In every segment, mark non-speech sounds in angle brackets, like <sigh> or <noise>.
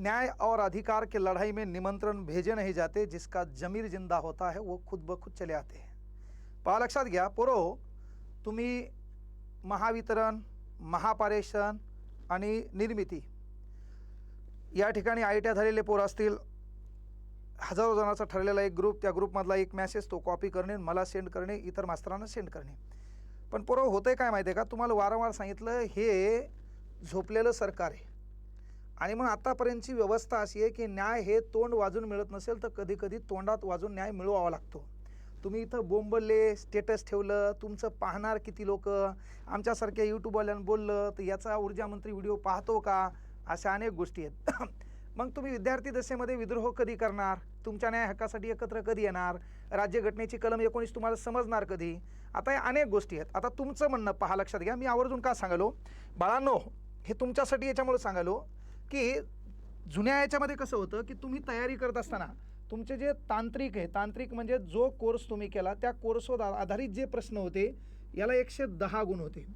न्याय और अधिकार की लड़ाई में निमंत्रण भेजे नहीं जाते जिसका जमीर जिंदा होता है वो खुद ब खुद चले आते हैं। पहा लक्षात घ्या पोरो तुम्ही महावितरण महापारेषण आणि निर्मिती या ठिकाणी आय टी झालेले पोर असतील हजारो जणांचा ठरलेला एक ग्रुप त्या ग्रुपमधला एक मॅसेज तो कॉपी करणे मला सेंड करणे इतर मास्तरांना सेंड करणे. पण पोरं आहे काय माहिती आहे का? तुम्हाला वारंवार सांगितलं हे झोपलेलं सरकार आहे. आणि मग आतापर्यंतची व्यवस्था अशी आहे की न्याय हे तोंड वाजून मिळत नसेल तर कधी कधी तोंडात वाजून न्याय मिळवावा लागतो. तुम्ही इथं बोंबलले स्टेटस ठेवलं तुमचं पाहणार किती लोक आमच्यासारख्या यूट्यूबवाल्यानं बोललं तर याचा ऊर्जामंत्री व्हिडिओ पाहतो का? अशा अनेक गोष्टी आहेत. <coughs> मग तुम्ही विद्यार्थी दशेमध्ये विद्रोह कधी करणार? तुमच्या न्याय हक्कासाठी एकत्र कधी येणार? राज्यघटनेची कलम एकोणीस तुम्हाला समजणार कधी? आता या अनेक गोष्टी आहेत. आता तुमचं म्हणणं पहा लक्षात घ्या. मी आवर्जून का सांगालो? बाळांनो हे तुमच्यासाठी याच्यामुळे सांगालो की जुन्या याच्यामध्ये कसं होतं की तुम्ही तयारी करत असताना तुमचे जे तांत्रिक आहे तांत्रिक म्हणजे जो कोर्स तुम्ही केला त्या कोर्सवर आधारित जे प्रश्न होते याला एकशे दहा गुण होते.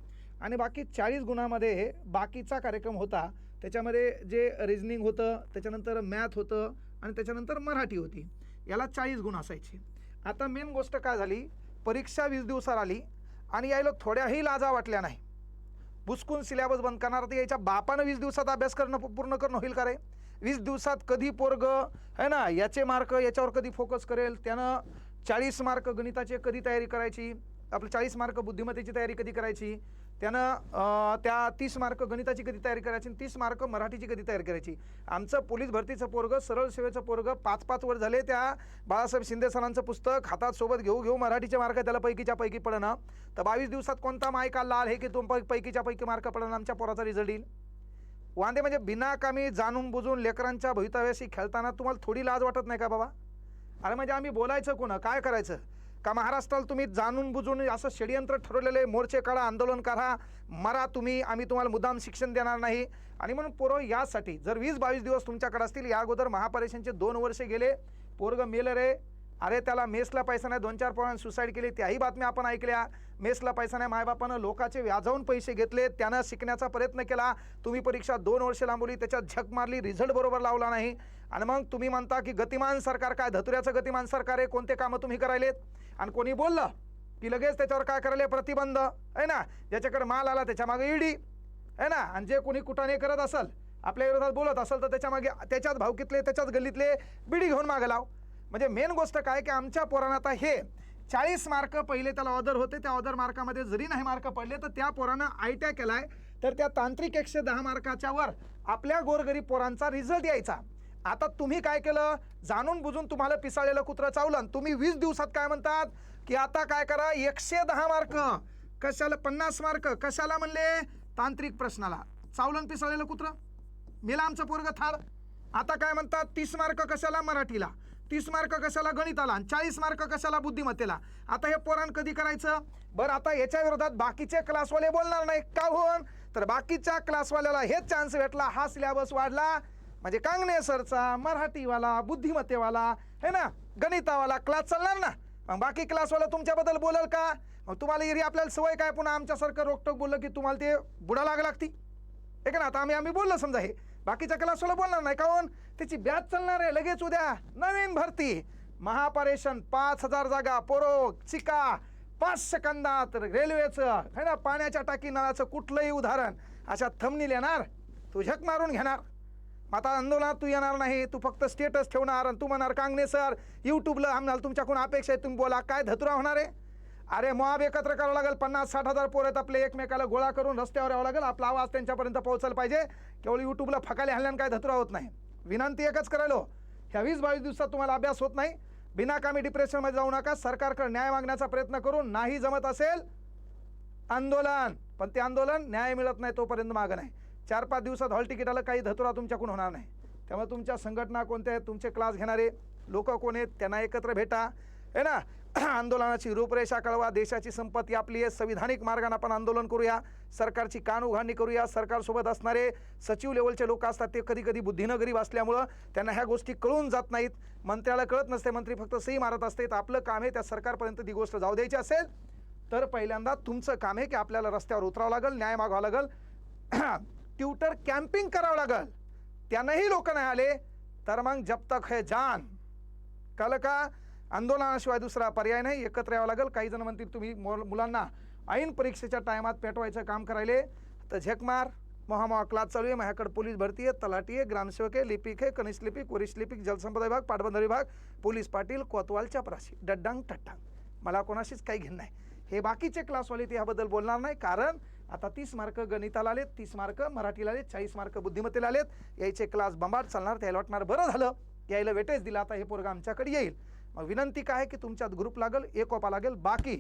आणि बाकी चाळीस गुणामध्ये बाकीचा कार्यक्रम होता त्याच्यामध्ये जे रिजनिंग होतं त्याच्यानंतर मॅथ होतं आणि त्याच्यानंतर मराठी होती. याला चाळीस गुण असायचे. आता मेन गोष्ट काय झाली? परीक्षा वीस दिवसावर आली आणि यायला थोड्याही लाजा वाटल्या नाही. बुसकून सिलेबस बंद करणार. तर याच्या बापानं वीस दिवसात अभ्यास करणं पूर्ण करणं होईल का रे? वीस दिवसात कधी पोरग है ना याचे मार्क याच्यावर कधी फोकस करेल? त्यानं चाळीस मार्क गणिताचे कधी तयारी करायची? आपलं चाळीस मार्क बुद्धिमत्तेची तयारी कधी करायची? त्यानं त्या तीस मार्क गणिताची कधी तयारी करायची आणि तीस मार्क मराठीची कधी तयारी करायची? आमचं पोलीस भरतीचं पोरग सरळ सेवेचं पोरग पाच पाच वर झाले त्या बाळासाहेब शिंदे सरांचं पुस्तक हातात सोबत घेऊ घेऊ मराठीचे मार्क त्याला पैकीच्या पैकी पडणं. तर बावीस दिवसात कोणता मायका लाल हे की तुम पैकीच्या पैकी मार्क पडणं आमच्या पोराचा रिझल्ट येईल? वांदे म्हणजे बिनाकामी जाणून बुजून लेकरांच्या भवितव्याशी खेळताना तुम्हाला थोडी लाज वाटत नाही का बाबा? अरे म्हणजे आम्ही बोलायचं कोणं? काय करायचं? का महाराष्ट्राला तुम्ही जाणून बुजून असं षडयंत्र ठरवलेले मोर्चे काढा आंदोलन करा मरा तुम्ही आम्ही तुम्हाला मुदाम शिक्षण देणार नाही. आणि म्हणून पोरं यासाठी जर वीस बावीस दिवस तुमच्याकडे असतील या अगोदर महापरिषदेचे दोन वर्षे गेले. पोरग मेलं रे. अरे त्याला मेसला पैसा नाही दोन चार पोरांनी सुसाईड केली त्याही बातम्या आपण ऐकल्या. मेसला पैसा नाही मायबापानं लोकाचे व्याजावून पैसे घेतले त्यानं शिकण्याचा प्रयत्न केला. तुम्ही परीक्षा दोन वर्ष लांबवली त्याच्यात झक मारली रिझल्ट बरोबर लावला नाही. आणि मग तुम्ही म्हणता की गतिमान सरकार काय धतुऱ्याचं गतिमान सरकार आहे कोणते कामं तुम्ही करायलेत? आणि कोणी बोललं की लगेच त्याच्यावर काय करायला प्रतिबंध आहे ना? ज्याच्याकडे माल आला त्याच्यामागे ईडी आहे ना? आणि जे कोणी कुठाने करत असेल आपल्या विरोधात बोलत असेल तर त्याच्यामागे त्याच्यात त्याच्याच भावकीतले त्याच्याच गल्लीतले बिडी घेऊन मागे लाव. म्हणजे मेन गोष्ट काय की आमच्या पोरांना आता हे चाळीस मार्क पहिले त्याला ऑर्डर होते. त्या ऑर्डर मार्कामध्ये जरी नाही मार्क पडले तर त्या पोरानं आय टी केलाय. तर त्या तांत्रिक एकशे दहा मार्काच्या वर आपल्या गोरगरीब पोरांचा रिझल्ट यायचा. आता तुम्ही काय केलं? जाणून बुजून तुम्हाला पिसाळलेलं कुत्रं चावलं तुम्ही वीस दिवसात काय म्हणतात? की आता काय करा? एकशे दहा मार्क. कशाला पन्नास मार्क? कशाला म्हणले? तांत्रिक प्रश्नाला. चावलं पिसाळलेलं कुत्रं? मेला आमचं पोरग थाळ आता काय म्हणतात? तीस मार्क कशाला मराठीला? तीस मार्क कशाला गणिताला आणि चाळीस मार्क कशाला बुद्धिमत्तेला? आता हे पोरान कधी करायचं? बरं आता याच्या विरोधात बाकीचे क्लासवाले बोलणार नाही का होऊन? तर बाकीच्या क्लासवाल्याला हेच चान्स भेटला हा सिलेबस वाढला. म्हणजे कांगणे सरचा मराठीवाला बुद्धिमत्तेवाला हे ना? गणितावाला क्लास चालणार ना? मग बाकी क्लासवाला तुमच्याबद्दल बोलल का? मग तुम्हाला एरी आपल्याला सवय काय पुन्हा आमच्यासारखं रोकटोक बोललं की तुम्हाला ते बुडा लाग लागती? एक ना आता आम्ही आम्ही बोललो समजा हे. बाकीच्या क्लासवाला बोलणार नाही काऊन त्याची बॅच चालणार आहे लगेच उद्या. नवीन भरती. महापारेषण पाच हजार जागा पोरो चिका पाच सेकंदात रेल्वेचं है ना पाण्याच्या टाकी नळाचं कुठलंही उदाहरण अशा थमनील येणार तू झक मारून घेणार. मग आता आंदोलनात तू येणार नाही तू फक्त स्टेटस ठेवणार आणि तू म्हणणार कांगणे सर यूट्यूबला आम्हाला तुमच्याकडून अपेक्षा आहे तुम्ही बोला काय धतुरा होणार आहे? अरे मॉब एकत्र करावं लागेल. पन्नास साठ हजार पोर आहेत आपले. एकमेकाला गोळा करून रस्त्यावर यावं लागेल. आपला आवाज त्यांच्यापर्यंत पोहोचायला पाहिजे. केवळ यूट्यूबला फकाले हल्ल्यानं काय धतुरा होत नाही. विनंती एकच करायलो. ह्या वीस बावीस दिवसात तुम्हाला अभ्यास होत नाही. बिनाकामी डिप्रेशनमध्ये जाऊ नका. सरकारकडे न्याय मागण्याचा प्रयत्न करून नाही जमत असेल आंदोलन. पण ते आंदोलन न्याय मिळत नाही तोपर्यंत मागं नाही. चार पाच दिवसात हॉल तिकीटाला काही धतुरा तुमच्याकडून होणार नाही. त्यामुळे तुमच्या संघटना कोणत्या आहेत? तुमचे क्लास घेणारे लोक कोण आहेत? त्यांना एकत्र भेटा. आहे ना? <clears throat> आंदोलनाची रूपरेषा कळवा देशाची संपत्ती आपली आहे संविधानिक मार्गाने आपण आंदोलन करूया सरकारची कान उघाडणी करूया सरकारसोबत असणारे सचिव लेवलचे लोक असतात ते कधी कधी बुद्धीनं गरीब असल्यामुळं त्यांना ह्या गोष्टी कळून जात नाहीत. मंत्र्याला कळत नसते मंत्री फक्त सही मारत असते तर आपलं काम आहे त्या सरकारपर्यंत ती गोष्ट जाऊ द्यायची असेल तर पहिल्यांदा तुमचं काम आहे की आपल्याला रस्त्यावर उतरावं लागेल न्याय मागावं लागेल <clears throat> ट्युटर कॅम्पिंग करावं लागेल. त्यानंही लोक नाही आले तर मग जब तक है जान. कळलं का? आंदोलनाशिवाय दुसरा पर्याय नाही. एकत्र यावं लागेल. काही जण म्हणतील तुम्ही मुलांना ऐन परीक्षेच्या टायमात पेटवायचं काम करायले. तर झेकमार महामहा क्लास चालू आहे. माझ्याकडे पोलीस भरती आहे तलाठी आहे ग्रामसेवक आहे लिपिक आहे कनिष्ठ लिपिक वरिष्ठ लिपिक जलसंपदा विभाग पाटबंधारे विभाग पोलीस पाटील कोतवाल चपराशी डड्डांग टट्टांग. मला कोणाशीच काही घेणं नाही. हे बाकीचे क्लासवाले ते ह्याबद्दल बोलणार नाही कारण आता तीस मार्क गणिताला आलेत तीस मार्क मराठीला आलेत चाळीस मार्क बुद्धिमत्तेला आलेत. यायचे क्लास बंबाट चालणार त्याला वाटणार बरं झालं. यायला वेटेज दिला आता हे पोरगा आमच्याकडे येईल. मग विनंती काय आहे की तुमच्यात ग्रुप लागेल एकोपा लागेल बाकी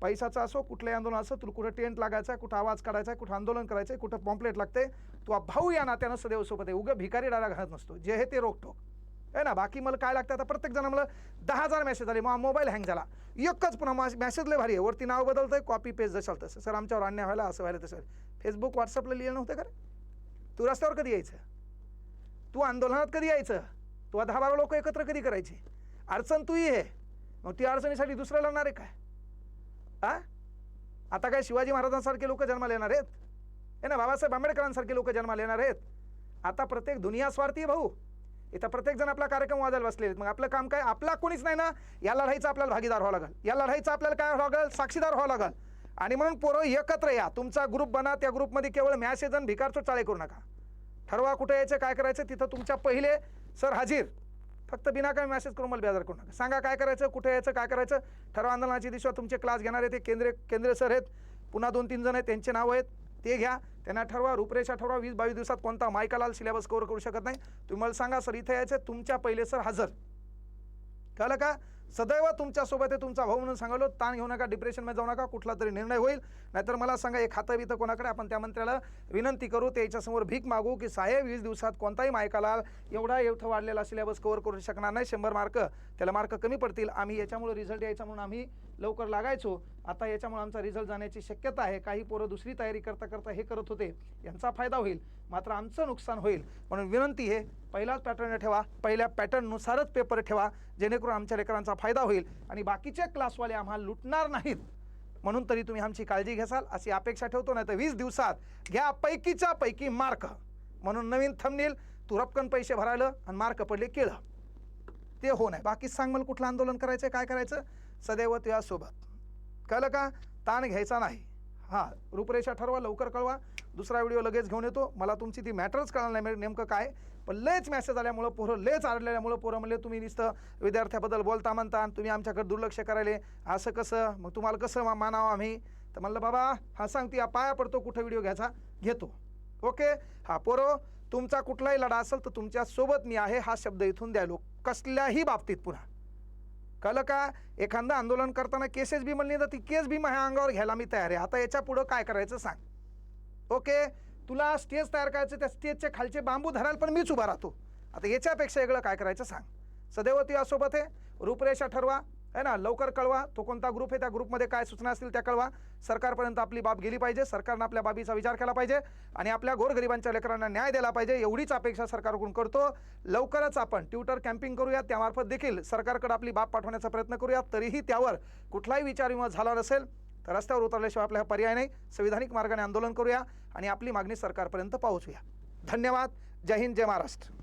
पैशाचा असो कुठलंही आंदोलन असो तुला कुठं टेंट लागायचा आहे कुठं आवाज काढायचा आहे कुठं आंदोलन करायचं आहे कुठं पॉम्पलेट लागते तू भाऊ या नात्यानं सदैव सोबत आहे. उगं भिकारी डायला घालत नसतो. जे हे ते रोकटोक आहे ना? बाकी मला काय लागतं आता प्रत्येक जण मला दहा हजार मेसेज आले मग मोबाईल हँग झाला. एकच पुन्हा मेसेज लय भारी आहे. वरती नाव बदलतंय कॉपी पेज जशाल तसं सर आमच्यावर अन्याय व्हायला असं व्हायला तसं. फेसबुक व्हॉट्सअपला लिहिलं नव्हतं का तू रस्त्यावर कधी यायचं? तू आंदोलनात कधी यायचं? तू दहा बारा लोक एकत्र कधी करायची? अडचण तू आहे. मग ती अडचणीसाठी दुसरं लढणार आहे काय? आ? आता काय शिवाजी महाराजांसारखे लोक जन्माला येणार आहेत? हे ना बाबासाहेब आंबेडकरांसारखे लोक जन्माला येणार आहेत? आता प्रत्येक दुनिया स्वार्थी भाऊ. इथं प्रत्येक जण आपला कार्यक्रम वाजायला बसले आहेत. मग आपलं काम काय? आपला कोणीच नाही ना? या लढाईचा आपल्याला भागीदार व्हावं लागेल. या लढाईचा आपल्याला काय व्हावं लागेल? साक्षीदार व्हावं लागेल. आणि म्हणून पोरं एकत्र या. तुमचा ग्रुप बना त्या ग्रुपमध्ये केवळ मॅसेज आणि भिकारचो चाळे करू नका. ठरवा कुठे यायचं काय करायचं तिथं तुमच्या पहिले सर हाजीर. फक्त बिना मॅसेज मेसेज करून मला बेजार करू नका. सांगा काय करायचं कुठे यायचं काय करायचं? ठरवा आंदोलनाची दिशा तुमचे क्लास घेणारे ते केंद्रीय केंद्रीय सर आहेत पुन्हा दोन तीन जण आहेत त्यांचे नाव आहेत ते घ्या. त्यांना ठरवा रूपरेषा ठरवा वीस बावीस दिवसात कोणता मायकालाल सिलेबस कव्हर करू शकत नाही. तुम्ही मला सांगा सर इथे यायचं तुमच्या पहिले सर हजर. कळलं का? सदैव तुमच्यासोबत आहे तुमचा भाऊ म्हणून सांगलो ताण घेऊ नका डिप्रेशनमध्ये जाऊ नका कुठला तरी निर्णय होईल. नाहीतर मला सांगा एक खातं बितं कोणाकडे? आपण त्या मंत्र्याला विनंती करू त्याच्यासमोर भीक मागू की साहेब वीस दिवसात कोणताही मायकाला एवढा एवढं वाढलेला सिलेबस कव्हर करू शकणार नाही शंभर मार्क त्याला मार्क कमी पडतील. आम्ही याच्यामुळे रिझल्ट यायचा म्हणून आम्ही लवकर लागायचो. आता याच्यामुळे आमचा रिझल्ट जाण्याची शक्यता आहे. काही पोरं दुसरी तयारी करता करता हे करत होते. यांचा फायदा होईल. मात्र आमचं नुकसान होईल. म्हणून विनंती हे पहिलाच पॅटर्न ठेवा. पहिल्या पॅटर्ननुसारच पेपर ठेवा. जेणेकरून आमच्या लेकरांचा फायदा होईल. आणि बाकीचे क्लासवाले आम्हाला लुटणार नाहीत. म्हणून तरी तुम्ही आमची काळजी घेसाल अशी अपेक्षा ठेवतो. नाही तर वीस दिवसात घ्या पैकीच्या पैकी मार्क म्हणून नवीन थंबनेल तू रपकन पैसे भरायला आणि मार्क पडले केळं. ते हो नाही. बाकी सांग मला कुठलं आंदोलन करायचं काय करायचं? सदैव तुझ्यासोबत कळलं का? ताण घ्यायचा नाही. हां रूपरेषा ठरवा लवकर कळवा. दुसरा व्हिडिओ लगेच घेऊन येतो. मला तुमची ती मॅटरच कळलं नाही म्हणजे नेमकं काय? पण लयच मेसेज आल्यामुळं पोरं लयच आढळल्यामुळं पोरं म्हणले तुम्ही नुसतं विद्यार्थ्याबद्दल बोलता म्हणता तुम्ही आमच्याकडे दुर्लक्ष करायले. असं कसं? मग तुम्हाला कसं मा- मानावं आम्ही? तर म्हणलं बाबा हा सांगते या पाया पडतो कुठं व्हिडिओ घ्यायचा? घेतो. ओके? हा पोरो तुमचा कुठलाही लढा असेल तर तुमच्यासोबत मी आहे हा शब्द इथून द्यायलो. कसल्याही बाबतीत पुन्हा. कळलं का? एखादं आंदोलन करताना केसेस बी म्हणली तर ती केस बी माझ्या अंगावर घ्यायला मी तयार आहे. आता याच्या पुढं काय करायचं सांग. ओके? तुला स्टेज तयार करायचं त्या स्टेजच्या खालचे बांबू धरायला पण मीच उभा राहतो. आता याच्यापेक्षा वेगळं काय करायचं सांग. सदैव ती यासोबत आहे. रूपरेषा ठरवा. आहे ना? लवकर कळवा. तो कोणता ग्रुप आहे? त्या ग्रुपमध्ये काय सूचना असतील त्या कळवा. सरकारपर्यंत आपली बाब गेली पाहिजे. सरकारनं आपल्या बाबीचा विचार केला पाहिजे. आणि आपल्या गोरगरिबांच्या लेकरांना न्याय दिला पाहिजे. एवढीच अपेक्षा सरकारकडून करतो. लवकरच आपण ट्विटर कॅम्पिंग करूया. त्यामार्फत देखील सरकारकडे आपली बाब पाठवण्याचा प्रयत्न करूया. तरीही त्यावर कुठलाही विचार विमा झाला नसेल तर रस्त्यावर उतरल्याशिवाय आपल्याला पर्याय नाही. संविधानिक मार्गाने आंदोलन करूया आणि आपली मागणी सरकारपर्यंत पोहोचूया. धन्यवाद. जय हिंद जय महाराष्ट्र.